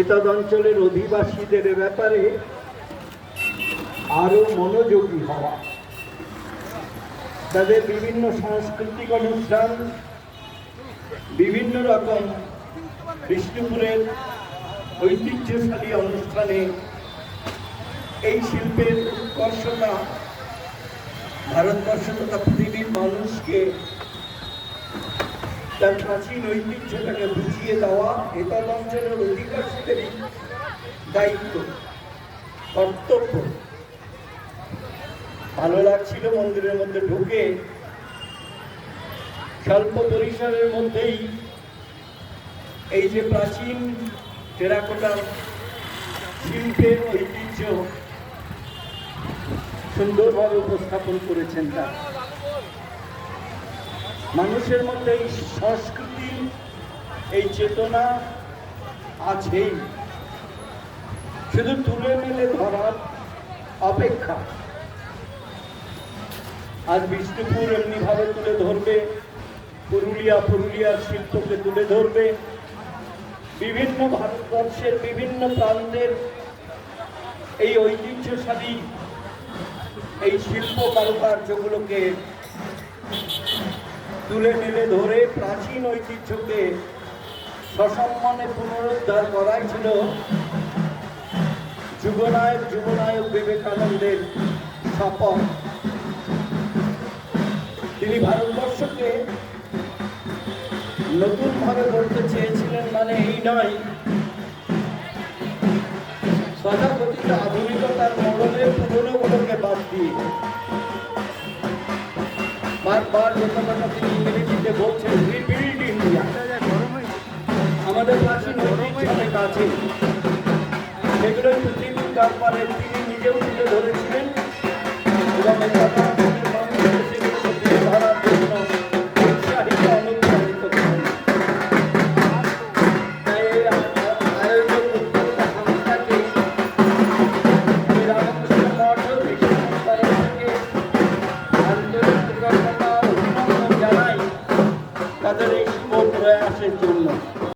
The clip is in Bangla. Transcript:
এতদ অঞ্চলের অধিবাসীদের ব্যাপারে আরও মনোযোগী হওয়া। তাদের বিভিন্ন সাংস্কৃতিক অনুষ্ঠান, বিভিন্ন রকম বিষ্ণুপুরের ঐতিহ্যশালী অনুষ্ঠানে এই শিল্পের উৎকর্ষতা, ভারতবর্ষ তথা পৃথিবীর মানুষকে তার প্রাচীন ঐতিহ্যটাকে বুঝিয়ে দেওয়া এতদ অঞ্চলের অধিবাসীদেরই দায়িত্ব, কর্তব্য। ভালো লাগছিল মন্দিরের মধ্যে ঢুকে। স্বল্প পরিসরের মধ্যেই এই যে প্রাচীন টেরাকোটা শিল্পের ঐতিহ্য সুন্দরভাবে উপস্থাপন করেছেন তারা। মানুষের মধ্যে এই সংস্কৃতি, এই চেতনা আছেই। শুধু তুলে মেলে ধরার অপেক্ষা। আজ বিষ্ণুপুর এমনিভাবে তুলে ধরবে, পুরুলিয়া পুরুলিয়ার শিল্পকে তুলে ধরবে। বিভিন্ন ভারতবর্ষের বিভিন্ন প্রান্তের এই ঐতিহ্যশালী এই শিল্প কারুকার্যগুলোকে তুলে মেলে ধরে প্রাচীন ঐতিহ্যকে সসম্মানে পুনরুদ্ধার করাই ছিল যুবনায়ক যুবনায়ক বিবেকানন্দের শপথ তিনি ভারতবর্ষকে নতুনভাবে গড়তে চেয়েছিলেন মানে এই নয় তথাকথিত আধুনিকতার মডেলে পুরনোগুলোকে বাদ দিয়ে। বারবার যে কথাটা তিনি অনেক আছে সেগুলোই পৃথিবীর তারপরে তিনি নিজেও তুলে ধরেছিলেন। এবং এই কথা